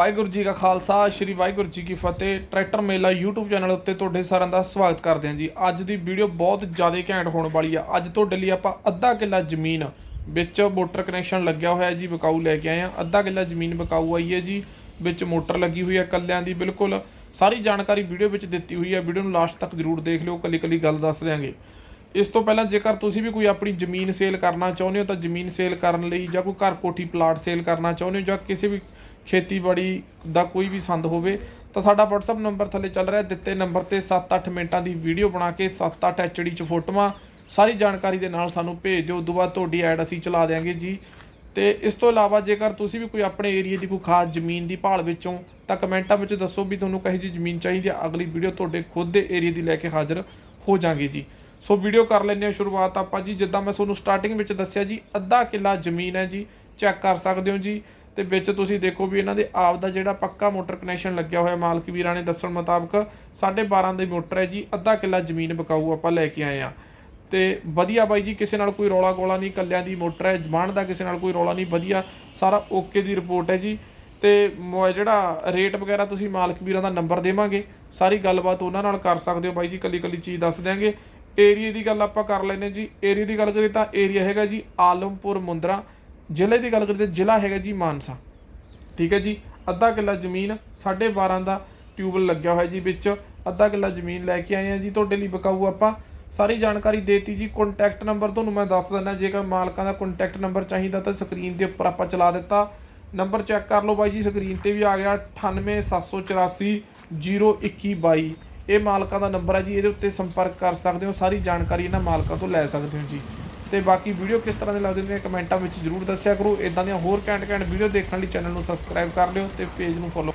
ਵਾਹਿਗੁਰੂ ਜੀ ਕਾ ਖਾਲਸਾ, ਸ੍ਰੀ ਵਾਹਿਗੁਰੂ ਜੀ ਕੀ ਫਤਿਹ। ਟਰੈਕਟਰ ਮੇਲਾ YouTube channel ਉੱਤੇ ਤੁਹਾਡੇ ਸਾਰਿਆਂ ਦਾ ਸਵਾਗਤ ਕਰਦੇ ਹਾਂ ਜੀ। ਅੱਜ ਦੀ ਵੀਡੀਓ ਬਹੁਤ ਜ਼ਿਆਦਾ ਘੈਂਟ ਹੋਣ ਵਾਲੀ ਆ। ਅੱਜ ਤੁਹਾਡੇ ਲਈ ਆਪਾਂ ਅੱਧਾ ਕਿੱਲਾ ਜ਼ਮੀਨ ਵਿੱਚ ਮੋਟਰ ਕਨੈਕਸ਼ਨ ਲੱਗਿਆ ਹੋਇਆ ਜੀ, ਬਕਾਊ ਲੈ ਕੇ ਆਏ ਆ ਅੱਧਾ ਕਿੱਲਾ ਜ਼ਮੀਨ ਬਕਾਊ ਆਈ ਹੈ ਜੀ, ਵਿੱਚ ਮੋਟਰ ਲੱਗੀ ਹੋਈ ਹੈ ਕੱਲਿਆਂ ਦੀ ਬਿਲਕੁਲ। ਸਾਰੀ ਜਾਣਕਾਰੀ ਵੀਡੀਓ ਵਿੱਚ ਦਿੱਤੀ ਹੋਈ ਹੈ ਵੀਡੀਓ ਨੂੰ ਲਾਸਟ ਤੱਕ ਜ਼ਰੂਰ ਦੇਖ ਲਿਓ ਕੱਲੀ ਕੱਲੀ ਗੱਲ ਦੱਸ ਦਿਆਂਗੇ। ਇਸ ਤੋਂ ਪਹਿਲਾਂ ਜੇਕਰ ਤੁਸੀਂ ਵੀ ਕੋਈ ਆਪਣੀ ਜ਼ਮੀਨ ਸੇਲ ਕਰਨਾ ਚਾਹੁੰਦੇ ਹੋ, ਤਾਂ ਜ਼ਮੀਨ ਸੇਲ ਕਰਨ ਲਈ ਜਾਂ ਕੋਈ ਘਰ ਕੋਠੀ ਪਲਾਟ ਸੇਲ ਕਰਨਾ ਚਾਹੁੰਦੇ ਹੋ ਜਾਂ ਕਿਸੇ ਵੀ ਖੇਤੀਬਾੜੀ ਦਾ ਕੋਈ ਵੀ ਸੰਦ ਹੋਵੇ, ਤਾਂ ਸਾਡਾ WhatsApp ਨੰਬਰ ਥੱਲੇ ਚੱਲ ਰਿਹਾ ਦਿੱਤੇ ਨੰਬਰ ਤੇ 7-8 ਮਿੰਟਾਂ ਦੀ ਵੀਡੀਓ ਬਣਾ ਕੇ 7-8 HD ਚ ਫੋਟੋਆਂ ਸਾਰੀ ਜਾਣਕਾਰੀ ਦੇ ਨਾਲ ਸਾਨੂੰ ਭੇਜ ਦਿਓ। ਉਦੋਂ ਬਾਅਦ ਤੁਹਾਡੀ ਐਡ ਅਸੀਂ ਚਲਾ ਦਿਆਂਗੇ ਜੀ। ਤੇ ਇਸ ਤੋਂ ਇਲਾਵਾ ਜੇਕਰ ਤੁਸੀਂ ਵੀ ਕੋਈ ਆਪਣੇ ਏਰੀਆ ਦੀ ਕੋਈ ਖਾਸ ਜ਼ਮੀਨ ਦੀ ਭਾਲ ਵਿੱਚੋਂ, ਤਾਂ ਕਮੈਂਟਾਂ ਵਿੱਚ ਦੱਸੋ ਵੀ ਤੁਹਾਨੂੰ ਕਹੀ ਜੀ ਜ਼ਮੀਨ ਚਾਹੀਦੀ ਹੈ। ਅਗਲੀ ਵੀਡੀਓ ਤੁਹਾਡੇ ਖੁਦ ਦੇ ਏਰੀਆ ਦੀ ਲੈ ਕੇ ਹਾਜ਼ਰ ਹੋ ਜਾਾਂਗੇ ਜੀ। ਸੋ ਵੀਡੀਓ ਕਰ ਲੈਂਦੇ ਹਾਂ ਸ਼ੁਰੂਆਤ ਆਪਾਂ ਜੀ। ਜਿੱਦਾਂ ਮੈਂ ਤੁਹਾਨੂੰ ਸਟਾਰਟਿੰਗ ਵਿੱਚ ਦੱਸਿਆ ਜੀ, ਅੱਧਾ ਕਿੱਲਾ ਜ਼ਮੀਨ ਹੈ ਜੀ, ਚੈੱਕ ਕਰ ਸਕਦੇ ਹੋ ਜੀ। ਤੇ ਵਿੱਚ ਤੁਸੀਂ ਦੇਖੋ ਵੀ ਇਹਨਾਂ ਦੇ ਆਪ ਦਾ ਜਿਹੜਾ ਪੱਕਾ ਮੋਟਰ ਕਨੈਕਸ਼ਨ ਲੱਗਿਆ ਹੋਇਆ ਮਾਲਕ ਵੀਰਾਂ ਨੇ ਦੱਸਣ ਮੁਤਾਬਕ 12.5 ਦੇ ਮੋਟਰ ਹੈ ਜੀ, ਅੱਧਾ ਕਿੱਲਾ ਜ਼ਮੀਨ ਬਕਾਊ ਆਪਾਂ ਲੈ ਕੇ ਆਏ ਆ ਤੇ ਵਧੀਆ ਬਾਈ ਜੀ, ਕਿਸੇ ਨਾਲ ਕੋਈ ਰੌਲਾ ਗੋਲਾ ਨਹੀਂ ਕੱਲਿਆਂ ਦੀ ਮੋਟਰ ਹੈ ਜਮਾਨ ਦਾ ਕਿਸੇ ਨਾਲ ਕੋਈ ਰੌਲਾ ਨਹੀਂ, ਵਧੀਆ, ਸਾਰਾ ਓਕੇ ਦੀ ਰਿਪੋਰਟ ਹੈ ਜੀ। ਤੇ ਮ- ਜਿਹੜਾ ਰੇਟ ਵਗੈਰਾ ਤੁਸੀਂ ਮਾਲਕ ਵੀਰਾਂ ਦਾ ਨੰਬਰ ਦੇਵਾਂਗੇ, ਸਾਰੀ ਗੱਲਬਾਤ ਉਹਨਾਂ ਨਾਲ ਕਰ ਸਕਦੇ ਹੋ ਬਾਈ ਜੀ ਕੱਲੀ ਕੱਲੀ ਚੀਜ਼ ਦੱਸ ਦਿਆਂਗੇ। ਏਰੀਆ ਦੀ ਗੱਲ ਆਪਾਂ ਕਰ ਲੈਨੇ ਜੀ ਏਰੀਆ ਦੀ ਗੱਲ ਕਰੀਏ ਤਾਂ ਏਰੀਆ ਹੈਗਾ ਜੀ, ਆਲਮਪੁਰ ਮੁੰਦਰਾ। ਜ਼ਿਲ੍ਹੇ ਦੀ ਗੱਲ ਕਰੀਏ ਜ਼ਿਲ੍ਹਾ ਹੈਗਾ ਜੀ ਮਾਨਸਾ। ਠੀਕ ਹੈ ਜੀ, ਅੱਧਾ ਕਿੱਲਾ ਜ਼ਮੀਨ 12.5 ਦਾ ਟਿਊਬਲ ਲੱਗਿਆ ਹੋਇਆ ਜੀ ਵਿੱਚ। ਅੱਧਾ ਕਿੱਲਾ ਜ਼ਮੀਨ ਲੈ ਕੇ ਆਏ ਆ ਜੀ, ਤੁਹਾਡੇ ਲਈ ਬਕਾਊ ਆਪਾਂ। ਸਾਰੀ ਜਾਣਕਾਰੀ ਦੇਤੀ ਜੀ ਕੰਟੈਕਟ ਨੰਬਰ ਤੁਹਾਨੂੰ ਮੈਂ ਦੱਸ ਦਿੰਦਾ, ਜੇਕਰ ਮਾਲਕਾਂ ਦਾ ਕੰਟੈਕਟ ਨੰਬਰ ਚਾਹੀਦਾ ਤਾਂ ਸਕਰੀਨ ਦੇ ਉੱਪਰ ਆਪਾਂ ਚਲਾ ਦਿੱਤਾ। ਨੰਬਰ ਚੈੱਕ ਕਰ ਲਓ ਬਾਈ ਜੀ ਸਕਰੀਨ ਤੇ ਵੀ ਆ ਗਿਆ 98784 02122 ਇਹ ਮਾਲਕਾਂ ਦਾ ਨੰਬਰ ਹੈ ਜੀ, ਇਹਦੇ ਉੱਤੇ ਸੰਪਰਕ ਕਰ ਸਕਦੇ ਹੋ, ਸਾਰੀ ਜਾਣਕਾਰੀ ਇਹਨਾਂ ਮਾਲਕਾਂ ਤੋਂ ਲੈ ਸਕਦੇ ਹੋ ਜੀ। ਤੇ ਬਾਕੀ ਵੀਡੀਓ ਕਿਸ ਤਰ੍ਹਾਂ ਦੇ ਲੱਗਦੇ ਨੇ ਕਮੈਂਟਾਂ ਵਿੱਚ ਜਰੂਰ ਦੱਸਿਆ ਕਰੋ। ਇਦਾਂ ਦੀਆਂ ਹੋਰ ਘੈਂਟ ਘੈਂਟ ਵੀਡੀਓ ਦੇਖਣ ਲਈ ਚੈਨਲ ਨੂੰ ਸਬਸਕ੍ਰਾਈਬ ਕਰ ਲਿਓ ਤੇ ਪੇਜ ਨੂੰ ਫੋਲੋ